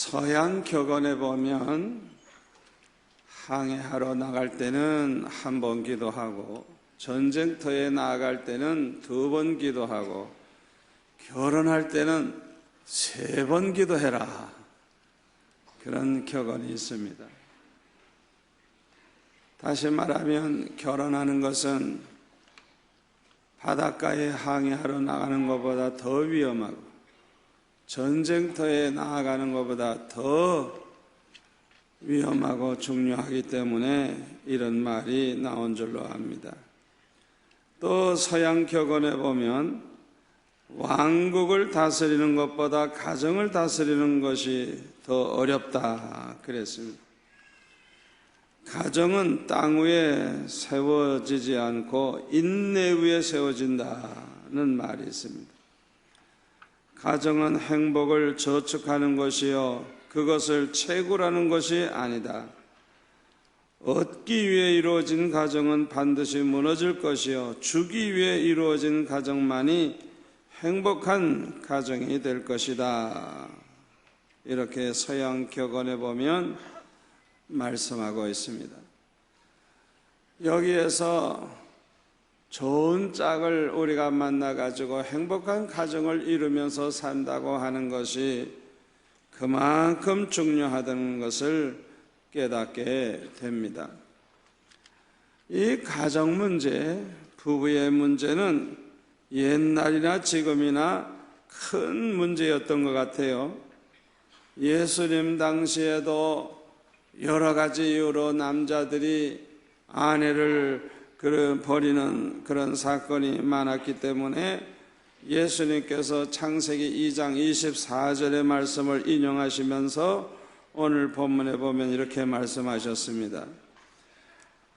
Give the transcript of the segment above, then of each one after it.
서양 격언에 보면 항해하러 나갈 때는 한 번 기도하고 전쟁터에 나아갈 때는 두 번 기도하고 결혼할 때는 세 번 기도해라. 그런 격언이 있습니다. 다시 말하면 결혼하는 것은 바닷가에 항해하러 나가는 것보다 더 위험하고 전쟁터에 나아가는 것보다 더 위험하고 중요하기 때문에 이런 말이 나온 줄로 압니다. 또 서양 격언에 보면 왕국을 다스리는 것보다 가정을 다스리는 것이 더 어렵다 그랬습니다. 가정은 땅 위에 세워지지 않고 인내 위에 세워진다는 말이 있습니다. 가정은 행복을 저축하는 것이요, 그것을 채굴하는 것이 아니다. 얻기 위해 이루어진 가정은 반드시 무너질 것이요, 주기 위해 이루어진 가정만이 행복한 가정이 될 것이다. 이렇게 서양 격언에 보면 말씀하고 있습니다. 여기에서 좋은 짝을 우리가 만나가지고 행복한 가정을 이루면서 산다고 하는 것이 그만큼 중요하다는 것을 깨닫게 됩니다. 이 가정 문제, 부부의 문제는 옛날이나 지금이나 큰 문제였던 것 같아요. 예수님 당시에도 여러 가지 이유로 남자들이 아내를 버리는 그런 사건이 많았기 때문에 예수님께서 창세기 2장 24절의 말씀을 인용하시면서 오늘 본문에 보면 이렇게 말씀하셨습니다.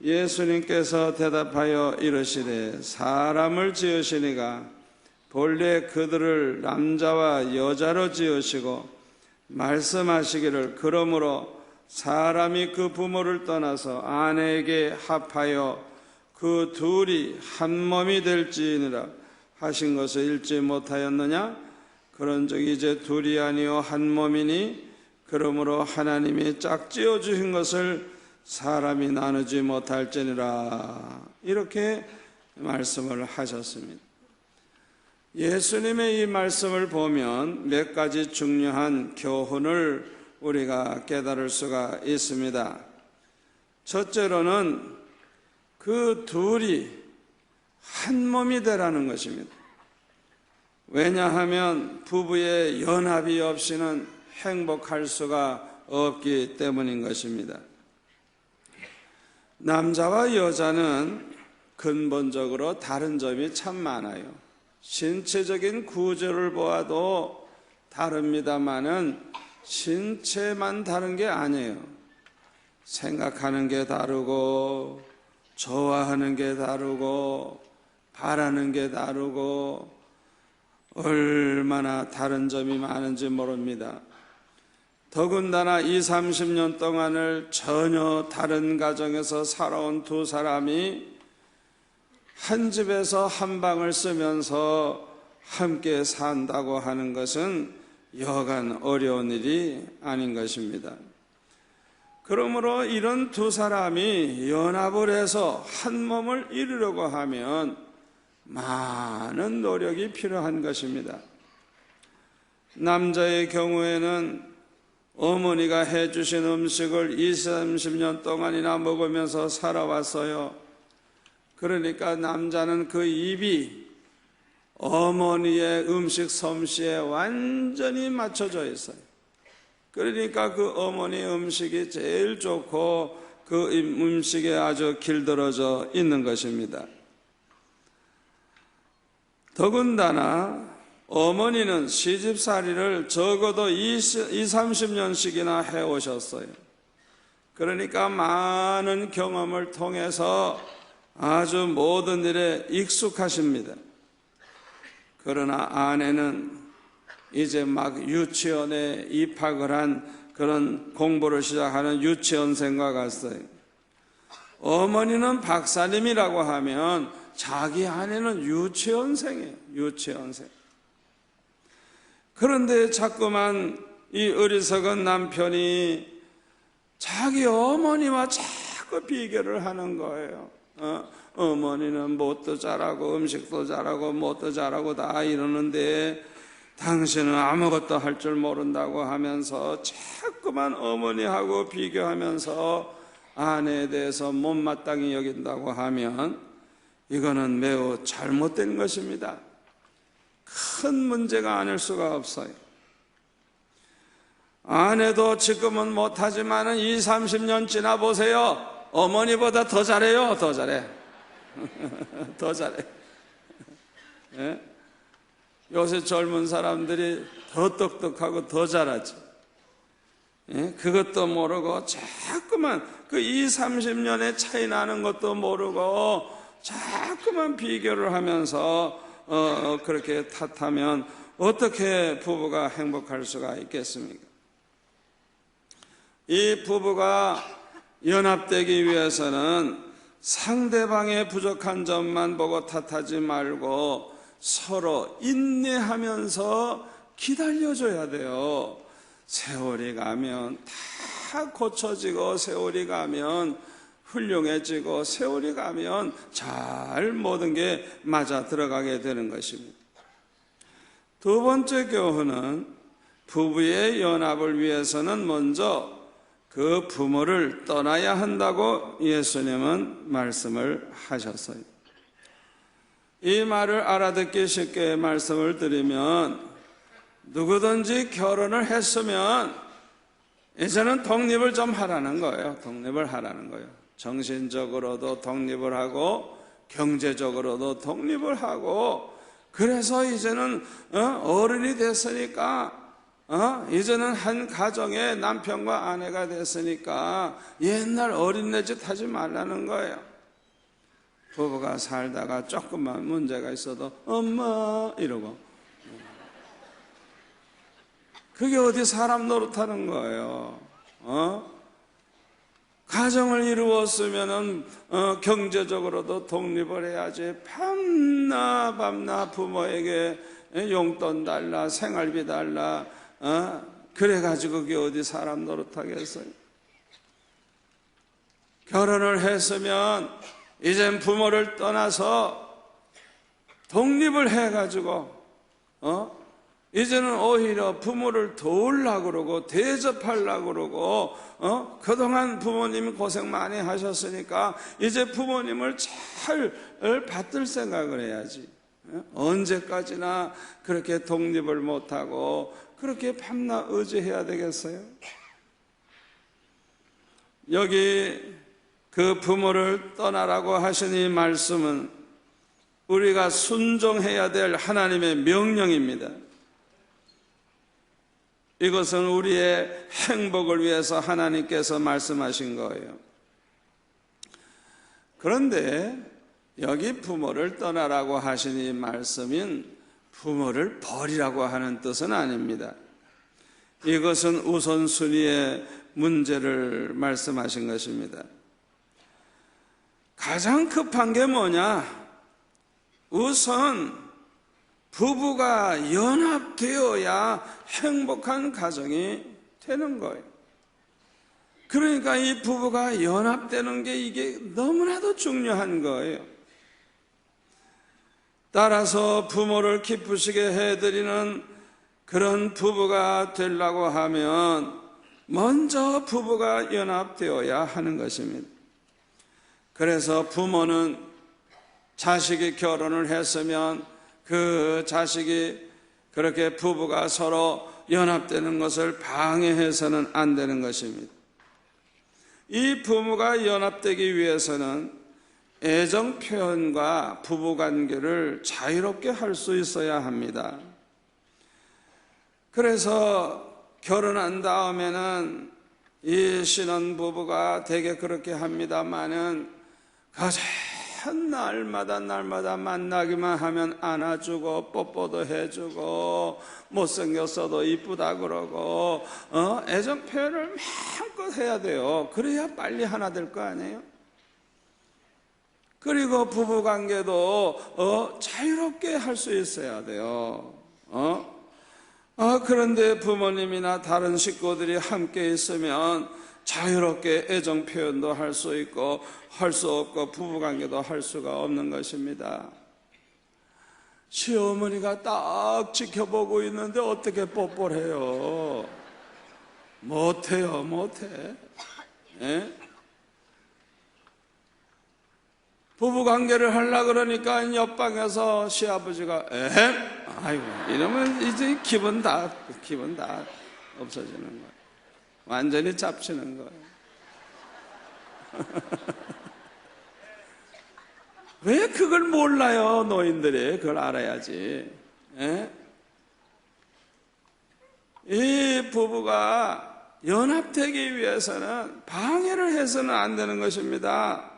예수님께서 대답하여 이르시되 사람을 지으시니가 본래 그들을 남자와 여자로 지으시고 말씀하시기를 그러므로 사람이 그 부모를 떠나서 아내에게 합하여 그 둘이 한 몸이 될지니라 하신 것을 읽지 못하였느냐? 그런즉 이제 둘이 아니요 한 몸이니 그러므로 하나님이 짝지어 주신 것을 사람이 나누지 못할지니라 이렇게 말씀을 하셨습니다. 예수님의 이 말씀을 보면 몇 가지 중요한 교훈을 우리가 깨달을 수가 있습니다. 첫째로는 그 둘이 한 몸이 되라는 것입니다. 왜냐하면 부부의 연합이 없이는 행복할 수가 없기 때문인 것입니다. 남자와 여자는 근본적으로 다른 점이 참 많아요. 신체적인 구조를 보아도 다릅니다만은 신체만 다른 게 아니에요. 생각하는 게 다르고, 좋아하는 게 다르고, 바라는 게 다르고, 얼마나 다른 점이 많은지 모릅니다. 더군다나 2, 30년 동안을 전혀 다른 가정에서 살아온 두 사람이 한 집에서 한 방을 쓰면서 함께 산다고 하는 것은 여간 어려운 일이 아닌 것입니다. 그러므로 이런 두 사람이 연합을 해서 한 몸을 이루려고 하면 많은 노력이 필요한 것입니다. 남자의 경우에는 어머니가 해주신 음식을 20, 30년 동안이나 먹으면서 살아왔어요. 그러니까 남자는 그 입이 어머니의 음식 솜씨에 완전히 맞춰져 있어요. 그러니까 그 어머니 음식이 제일 좋고 그 음식에 아주 길들어져 있는 것입니다. 더군다나 어머니는 시집살이를 적어도 20, 30년씩이나 해오셨어요. 그러니까 많은 경험을 통해서 아주 모든 일에 익숙하십니다. 그러나 아내는 이제 막 유치원에 입학을 한 그런 공부를 시작하는 유치원생과 같어요. 어머니는 박사님이라고 하면 자기 아내는 유치원생이에요. 유치원생. 그런데 자꾸만 이 어리석은 남편이 자기 어머니와 자꾸 비교를 하는 거예요. 어, 어머니는 뭣도 잘하고 음식도 잘하고 뭣도 잘하고 다 이러는데 당신은 아무것도 할 줄 모른다고 하면서 자꾸만 어머니하고 비교하면서 아내에 대해서 못마땅히 여긴다고 하면 이거는 매우 잘못된 것입니다. 큰 문제가 아닐 수가 없어요. 아내도 지금은 못하지만은 2, 30년 지나 보세요. 어머니보다 더 잘해요. 더 잘해. 더 잘해. 예? 요새 젊은 사람들이 더 똑똑하고 더 잘하지. 예? 그것도 모르고 자꾸만 그 2, 30년의 차이 나는 것도 모르고 자꾸만 비교를 하면서 어, 어, 그렇게 탓하면 어떻게 부부가 행복할 수가 있겠습니까? 이 부부가 연합되기 위해서는 상대방의 부족한 점만 보고 탓하지 말고 서로 인내하면서 기다려줘야 돼요. 세월이 가면 다 고쳐지고 세월이 가면 훌륭해지고 세월이 가면 잘 모든 게 맞아 들어가게 되는 것입니다. 두 번째 교훈은 부부의 연합을 위해서는 먼저 그 부모를 떠나야 한다고 예수님은 말씀을 하셨어요. 이 말을 알아듣기 쉽게 말씀을 드리면 누구든지 결혼을 했으면 이제는 독립을 좀 하라는 거예요. 독립을 하라는 거예요. 정신적으로도 독립을 하고 경제적으로도 독립을 하고 그래서 이제는 어, 어른이 됐으니까 어? 이제는 한 가정의 남편과 아내가 됐으니까 옛날 어린애 짓 하지 말라는 거예요. 부부가 살다가 조금만 문제가 있어도 엄마 이러고 그게 어디 사람 노릇하는 거예요. 어? 가정을 이루었으면은 어, 경제적으로도 독립을 해야지 밤나 밤나 부모에게 용돈 달라 생활비 달라 어? 그래 가지고 그게 어디 사람 노릇하겠어요? 결혼을 했으면 이젠 부모를 떠나서 독립을 해가지고 어? 이제는 오히려 부모를 도우려고 그러고 대접하려고 그러고 어? 그동안 부모님이 고생 많이 하셨으니까 이제 부모님을 잘 받들 생각을 해야지 어? 언제까지나 그렇게 독립을 못하고 그렇게 밤낮 의지해야 되겠어요? 여기 그 부모를 떠나라고 이 말씀은 우리가 순종해야 될 하나님의 명령입니다. 이것은 우리의 행복을 위해서 하나님께서 말씀하신 거예요. 그런데 여기 부모를 떠나라고 이 말씀인 부모를 버리라고 하는 뜻은 아닙니다. 이것은 우선순위의 문제를 말씀하신 것입니다. 가장 급한 게 뭐냐? 우선 부부가 연합되어야 행복한 가정이 되는 거예요. 그러니까 이 부부가 연합되는 게 이게 너무나도 중요한 거예요. 따라서 부모를 기쁘시게 해드리는 그런 부부가 되려고 하면 먼저 부부가 연합되어야 하는 것입니다. 그래서 부모는 자식이 결혼을 했으면 그 자식이 그렇게 부부가 서로 연합되는 것을 방해해서는 안 되는 것입니다. 이 부부가 연합되기 위해서는 애정 표현과 부부 관계를 자유롭게 할 수 있어야 합니다. 그래서 결혼한 다음에는 이 신혼 부부가 되게 그렇게 합니다만은 가장 날마다 날마다 만나기만 하면 안아주고 뽀뽀도 해주고 못생겼어도 이쁘다 그러고 어? 애정 표현을 마음껏 해야 돼요. 그래야 빨리 하나 될 거 아니에요? 그리고 부부 관계도 어, 자유롭게 할 수 있어야 돼요. 어? 아, 그런데 부모님이나 다른 식구들이 함께 있으면 자유롭게 애정 표현도 할 수 있고 할 수 없고 부부관계도 할 수가 없는 것입니다. 시어머니가 딱 지켜보고 있는데 어떻게 뽀뽀를 해요? 못해요, 못해. 예? 부부 관계를 하려 그러니까 옆방에서 시아버지가 에? 아이고 이러면 이제 기분 다 기분 다 없어지는 거예요. 완전히 잡치는 거예요. 왜 그걸 몰라요, 노인들이? 그걸 알아야지. 예? 이 부부가 연합되기 위해서는 방해를 해서는 안 되는 것입니다.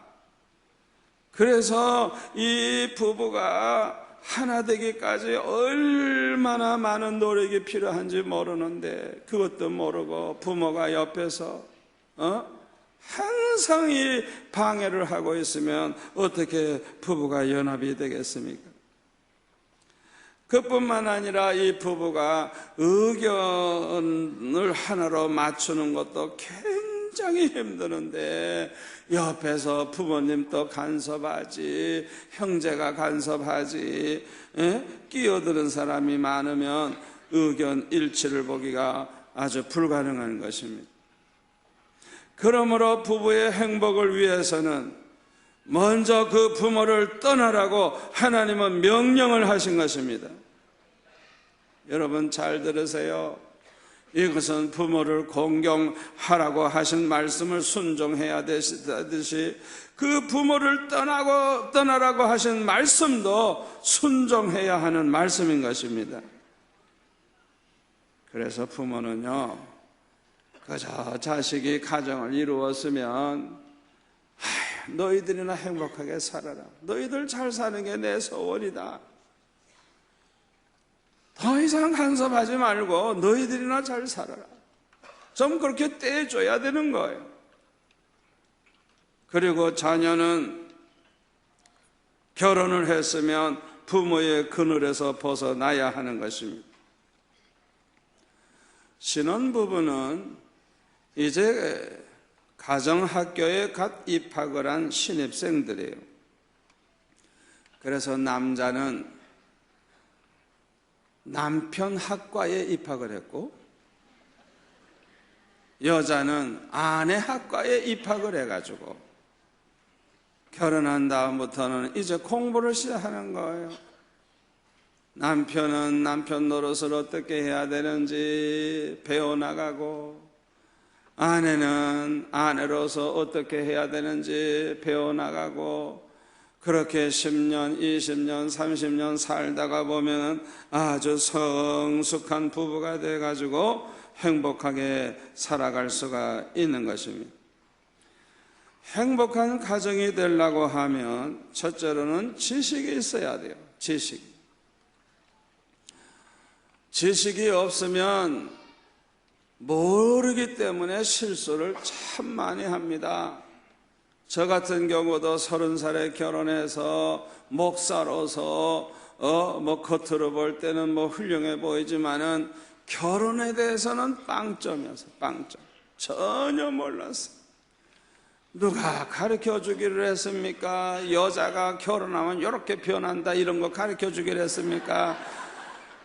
그래서 이 부부가 하나 되기까지 얼 마나 많은 노력이 필요한지 모르는데 그것도 모르고 부모가 옆에서 어? 항상 이 방해를 하고 있으면 어떻게 부부가 연합이 되겠습니까? 그뿐만 아니라 이 부부가 의견을 하나로 맞추는 것도 굉장히 힘드는데 옆에서 부모님도 간섭하지 형제가 간섭하지 예? 끼어드는 사람이 많으면 의견 일치를 보기가 아주 불가능한 것입니다. 그러므로 부부의 행복을 위해서는 먼저 그 부모를 떠나라고 하나님은 명령을 하신 것입니다. 여러분 잘 들으세요. 이것은 부모를 공경하라고 하신 말씀을 순종해야 되듯이 그 부모를 떠나고 떠나라고 하신 말씀도 순종해야 하는 말씀인 것입니다. 그래서 부모는요, 그저 자식이 가정을 이루었으면 너희들이나 행복하게 살아라. 너희들 잘 사는 게 내 소원이다. 더 이상 간섭하지 말고 너희들이나 잘 살아라. 좀 그렇게 떼줘야 되는 거예요. 그리고 자녀는 결혼을 했으면 부모의 그늘에서 벗어나야 하는 것입니다. 신혼부부는 이제 가정학교에 갓 입학을 한 신입생들이에요. 그래서 남자는 남편 학과에 입학을 했고 여자는 아내 학과에 입학을 해가지고 결혼한 다음부터는 이제 공부를 시작하는 거예요. 남편은 남편 노릇을 어떻게 해야 되는지 배워나가고 아내는 아내로서 어떻게 해야 되는지 배워나가고 그렇게 10년, 20년, 30년 살다가 보면 아주 성숙한 부부가 돼가지고 행복하게 살아갈 수가 있는 것입니다. 행복한 가정이 되려고 하면 첫째로는 지식이 있어야 돼요. 지식. 지식이 없으면 모르기 때문에 실수를 참 많이 합니다. 저 같은 경우도 서른 살에 결혼해서 목사로서 어 뭐 겉으로 볼 때는 뭐 훌륭해 보이지만은 결혼에 대해서는 빵점이었어 빵점 전혀 몰랐어. 누가 가르쳐 주기를 했습니까? 여자가 결혼하면 이렇게 변한다 이런 거 가르쳐 주기를 했습니까?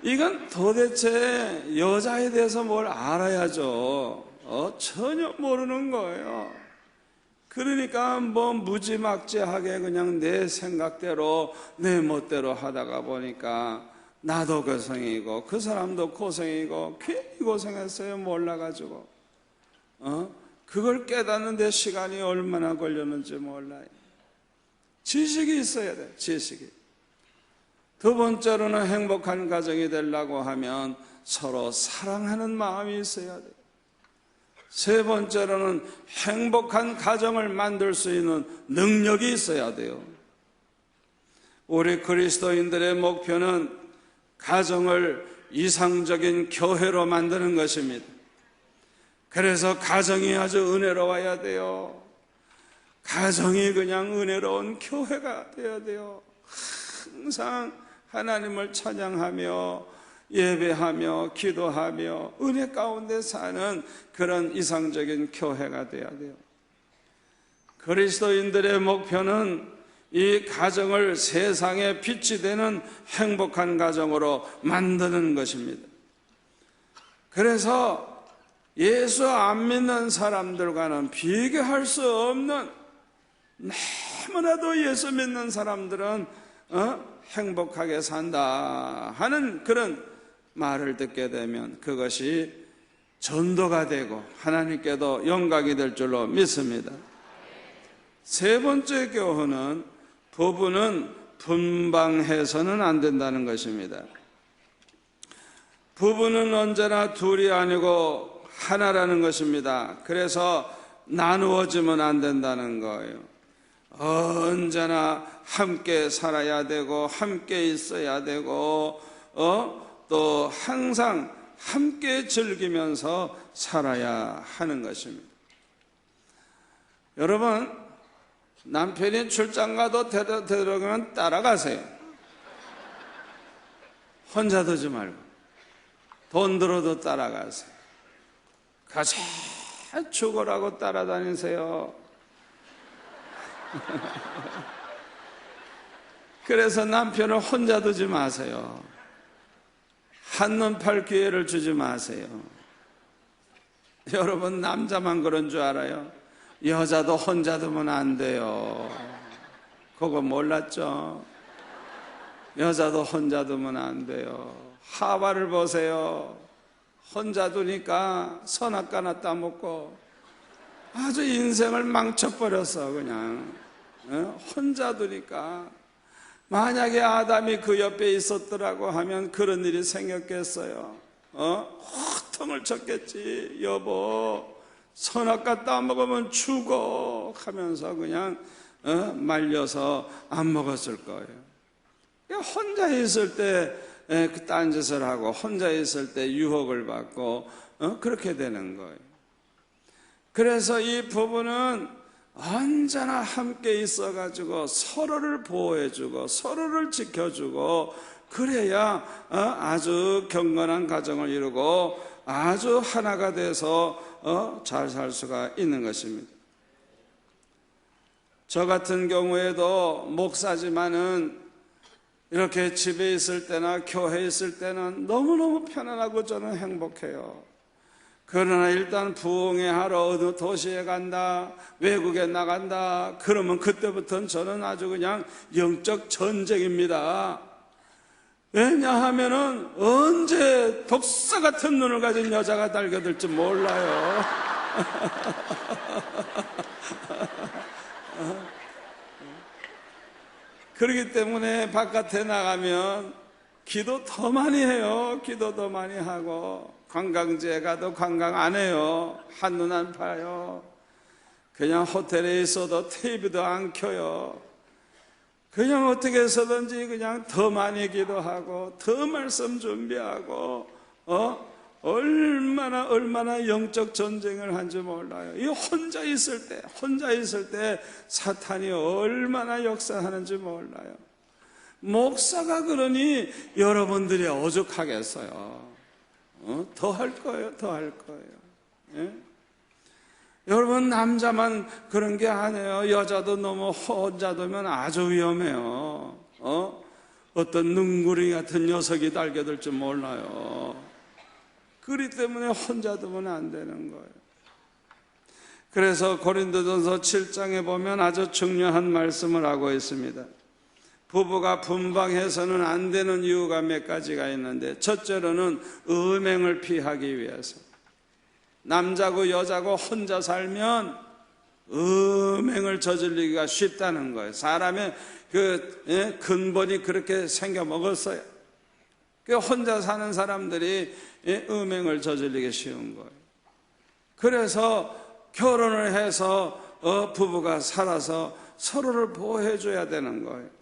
이건 도대체 여자에 대해서 뭘 알아야죠. 어, 전혀 모르는 거예요. 그러니까 뭐 무지막지하게 그냥 내 생각대로 내 멋대로 하다가 보니까 나도 고생이고 그 사람도 고생이고 괜히 고생했어요 몰라가지고 어 그걸 깨닫는데 시간이 얼마나 걸렸는지 몰라요. 지식이 있어야 돼 지식이. 두 번째로는 행복한 가정이 되려고 하면 서로 사랑하는 마음이 있어야 돼. 세 번째로는 행복한 가정을 만들 수 있는 능력이 있어야 돼요. 우리 그리스도인들의 목표는 가정을 이상적인 교회로 만드는 것입니다. 그래서 가정이 아주 은혜로워야 돼요. 가정이 그냥 은혜로운 교회가 되어야 돼요. 항상 하나님을 찬양하며 예배하며 기도하며 은혜 가운데 사는 그런 이상적인 교회가 돼야 돼요. 그리스도인들의 목표는 이 가정을 세상의 빛이 되는 행복한 가정으로 만드는 것입니다. 그래서 예수 안 믿는 사람들과는 비교할 수 없는 너무나도 예수 믿는 사람들은 어? 행복하게 산다 하는 그런 말을 듣게 되면 그것이 전도가 되고 하나님께도 영광이 될 줄로 믿습니다. 세 번째 교훈은 부부는 분방해서는 안 된다는 것입니다. 부부는 언제나 둘이 아니고 하나라는 것입니다. 그래서 나누어지면 안 된다는 거예요. 언제나 함께 살아야 되고 함께 있어야 되고 어? 또 항상 함께 즐기면서 살아야 하는 것입니다. 여러분 남편이 출장 가도 데려가면 따라가세요. 혼자 두지 말고 돈 들어도 따라가세요. 가자 죽어라고 따라다니세요. 그래서 남편을 혼자 두지 마세요. 한눈 팔 기회를 주지 마세요. 여러분, 남자만 그런 줄 알아요? 여자도 혼자 두면 안 돼요. 그거 몰랐죠? 여자도 혼자 두면 안 돼요. 하와를 보세요. 혼자 두니까 선악과나 따먹고 아주 인생을 망쳐버렸어, 그냥. 어? 혼자 두니까. 만약에 아담이 그 옆에 있었더라고 하면 그런 일이 생겼겠어요. 어? 호통을 쳤겠지, 여보. 선악과 따먹으면 죽어. 하면서 그냥, 어? 말려서 안 먹었을 거예요. 혼자 있을 때, 그 딴짓을 하고, 혼자 있을 때 유혹을 받고, 어? 그렇게 되는 거예요. 그래서 이 부부는 언제나 함께 있어가지고 서로를 보호해주고 서로를 지켜주고 그래야 어, 아주 경건한 가정을 이루고 아주 하나가 돼서 어, 잘살 수가 있는 것입니다. 저 같은 경우에도 목사지만은 이렇게 집에 있을 때나 교회에 있을 때는 너무너무 편안하고 저는 행복해요. 그러나 일단 부흥회 하러 어느 도시에 간다, 외국에 나간다, 그러면 그때부터는 저는 아주 그냥 영적 전쟁입니다. 왜냐하면은 언제 독사 같은 눈을 가진 여자가 달겨들지 몰라요. 그렇기 때문에 바깥에 나가면 기도 더 많이 해요. 기도 더 많이 하고 관광지에 가도 관광 안 해요. 한눈 안 파요. 그냥 호텔에 있어도 TV도 안 켜요. 그냥 어떻게 해서든지 그냥 더 많이 기도하고 더 말씀 준비하고 어 얼마나 얼마나 영적 전쟁을 한지 몰라요. 이 혼자 있을 때 혼자 있을 때 사탄이 얼마나 역사하는지 몰라요. 목사가 그러니 여러분들이 오죽하겠어요. 어? 더할 거예요, 더 할 거예요. 예? 여러분 남자만 그런 게 아니에요. 여자도 너무 혼자 두면 아주 위험해요. 어? 어떤 능구리 같은 녀석이 달겨들 줄 몰라요. 그리 때문에 혼자 두면 안 되는 거예요. 그래서 고린도전서 7장에 보면 아주 중요한 말씀을 하고 있습니다. 부부가 분방해서는 안 되는 이유가 몇 가지가 있는데 첫째로는 음행을 피하기 위해서 남자고 여자고 혼자 살면 음행을 저질리기가 쉽다는 거예요. 사람의 그 예? 근본이 그렇게 생겨 먹었어요. 그 혼자 사는 사람들이 예? 음행을 저질리기 쉬운 거예요. 그래서 결혼을 해서 어, 부부가 살아서 서로를 보호해 줘야 되는 거예요.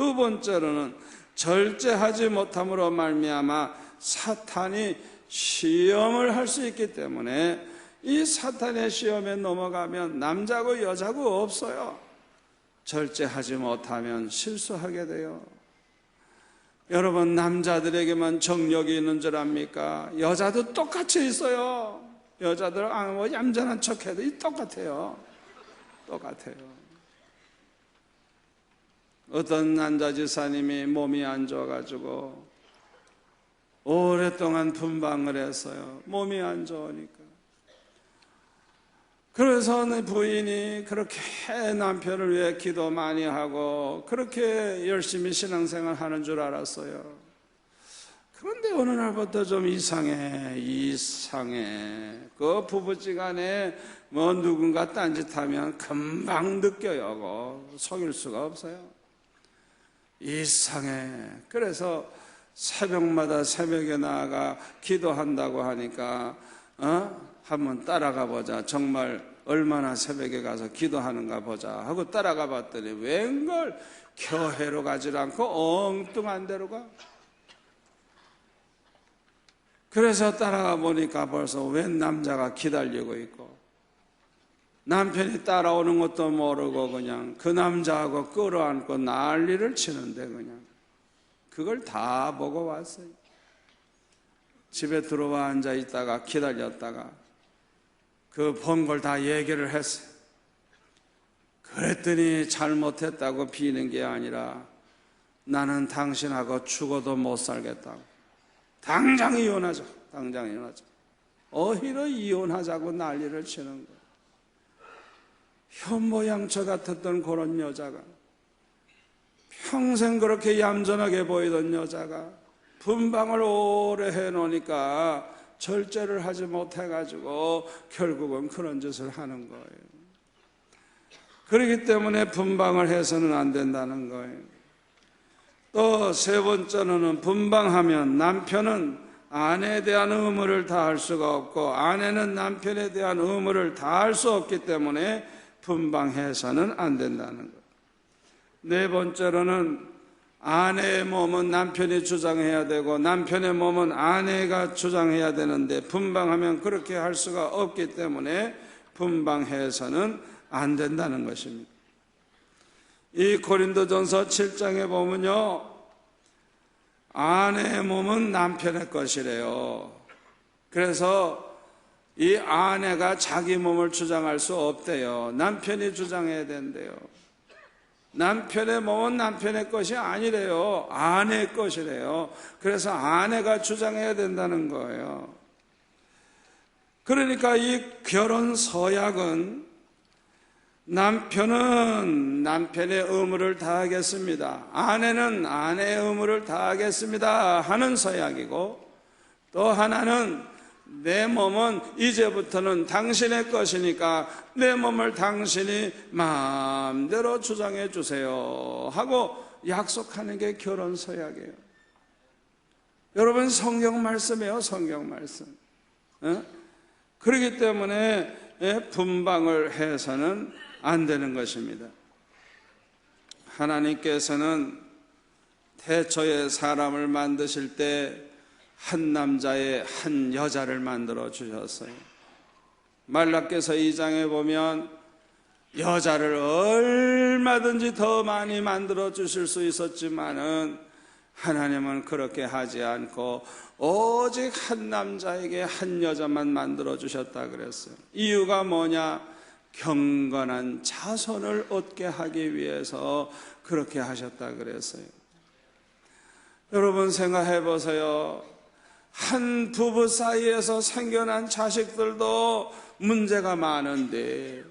두 번째로는 절제하지 못함으로 말미암아 사탄이 시험을 할 수 있기 때문에 이 사탄의 시험에 넘어가면 남자고 여자고 없어요. 절제하지 못하면 실수하게 돼요. 여러분 남자들에게만 정력이 있는 줄 압니까? 여자도 똑같이 있어요. 여자들 아, 뭐 얌전한 척해도 이 똑같아요. 똑같아요. 어떤 남자 지사님이 몸이 안 좋아가지고 오랫동안 분방을 했어요. 몸이 안 좋으니까. 그래서 내 부인이 그렇게 남편을 위해 기도 많이 하고 그렇게 열심히 신앙생활 하는 줄 알았어요. 그런데 어느 날부터 좀 이상해, 이상해. 그 부부지간에 뭐 누군가 딴짓하면 금방 느껴요. 그거 속일 수가 없어요. 이상해. 그래서 새벽마다 새벽에 나아가 기도한다고 하니까 어? 한번 따라가 보자. 정말 얼마나 새벽에 가서 기도하는가 보자 하고 따라가 봤더니 웬걸 교회로 가지 않고 엉뚱한 데로 가. 그래서 따라가 보니까 벌써 웬 남자가 기다리고 있고 남편이 따라오는 것도 모르고 그냥 그 남자하고 끌어안고 난리를 치는데 그냥 그걸 다 보고 왔어요. 집에 들어와 앉아 있다가 기다렸다가 그 본 걸 다 얘기를 했어요. 그랬더니 잘못했다고 비는 게 아니라 나는 당신하고 죽어도 못 살겠다고. 당장 이혼하자. 당장 이혼하자. 어히려 이혼하자고 난리를 치는 거예요. 현모양처 같았던 그런 여자가 평생 그렇게 얌전하게 보이던 여자가 분방을 오래 해놓으니까 절제를 하지 못해가지고 결국은 그런 짓을 하는 거예요. 그렇기 때문에 분방을 해서는 안 된다는 거예요. 또 세 번째로는 분방하면 남편은 아내에 대한 의무를 다할 수가 없고 아내는 남편에 대한 의무를 다할 수 없기 때문에 분방해서는 안 된다는 거예요. 네 번째로는 아내의 몸은 남편이 주장해야 되고 남편의 몸은 아내가 주장해야 되는데 분방하면 그렇게 할 수가 없기 때문에 분방해서는 안 된다는 것입니다. 이 고린도전서 7장에 보면요. 아내의 몸은 남편의 것이래요. 그래서 이 아내가 자기 몸을 주장할 수 없대요. 남편이 주장해야 된대요. 남편의 몸은 남편의 것이 아니래요. 아내의 것이래요. 그래서 아내가 주장해야 된다는 거예요. 그러니까 이 결혼 서약은 남편은 남편의 의무를 다하겠습니다. 아내는 아내의 의무를 다하겠습니다. 하는 서약이고 또 하나는 내 몸은 이제부터는 당신의 것이니까 내 몸을 당신이 마음대로 주장해 주세요. 하고 약속하는 게 결혼 서약이에요. 여러분 성경 말씀이에요. 성경 말씀. 어? 그렇기 때문에 예, 분방을 해서는 안 되는 것입니다. 하나님께서는 태초에 사람을 만드실 때 한 남자의 한 여자를 만들어 주셨어요. 말라께서 2장에 보면 여자를 얼마든지 더 많이 만들어 주실 수 있었지만은 하나님은 그렇게 하지 않고 오직 한 남자에게 한 여자만 만들어 주셨다 그랬어요. 이유가 뭐냐? 경건한 자손을 얻게 하기 위해서 그렇게 하셨다 그랬어요. 여러분 생각해 보세요. 한 부부 사이에서 생겨난 자식들도 문제가 많은데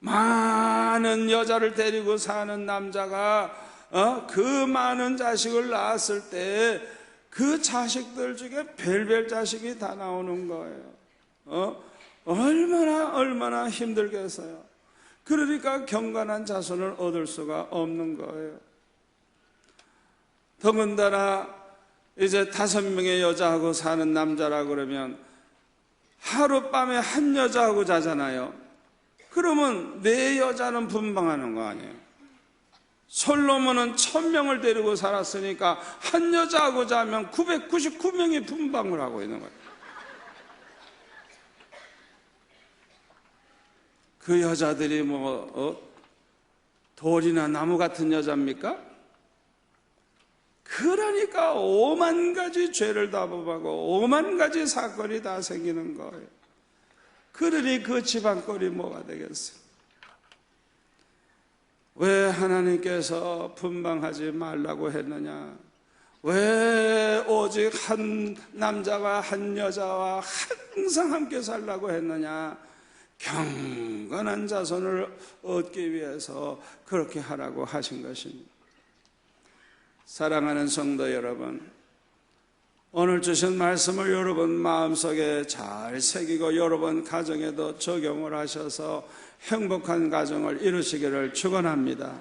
많은 여자를 데리고 사는 남자가 어? 그 많은 자식을 낳았을 때 그 자식들 중에 별별 자식이 다 나오는 거예요. 어? 얼마나 얼마나 힘들겠어요. 그러니까 경건한 자손을 얻을 수가 없는 거예요. 더군다나 이제 다섯 명의 여자하고 사는 남자라 그러면 하룻밤에 한 여자하고 자잖아요. 그러면 네 여자는 분방하는 거 아니에요. 솔로몬은 천 명을 데리고 살았으니까 한 여자하고 자면 999명이 분방을 하고 있는 거예요. 그 여자들이 뭐 어? 돌이나 나무 같은 여자입니까? 그러니까 오만 가지 죄를 다 범하고 오만 가지 사건이 다 생기는 거예요. 그러니 그 집안 꼴이 뭐가 되겠어요? 왜 하나님께서 분방하지 말라고 했느냐? 왜 오직 한 남자와 한 여자와 항상 함께 살라고 했느냐? 경건한 자손을 얻기 위해서 그렇게 하라고 하신 것입니다. 사랑하는 성도 여러분, 오늘 주신 말씀을 여러분 마음속에 잘 새기고 여러분 가정에도 적용을 하셔서 행복한 가정을 이루시기를 축원합니다.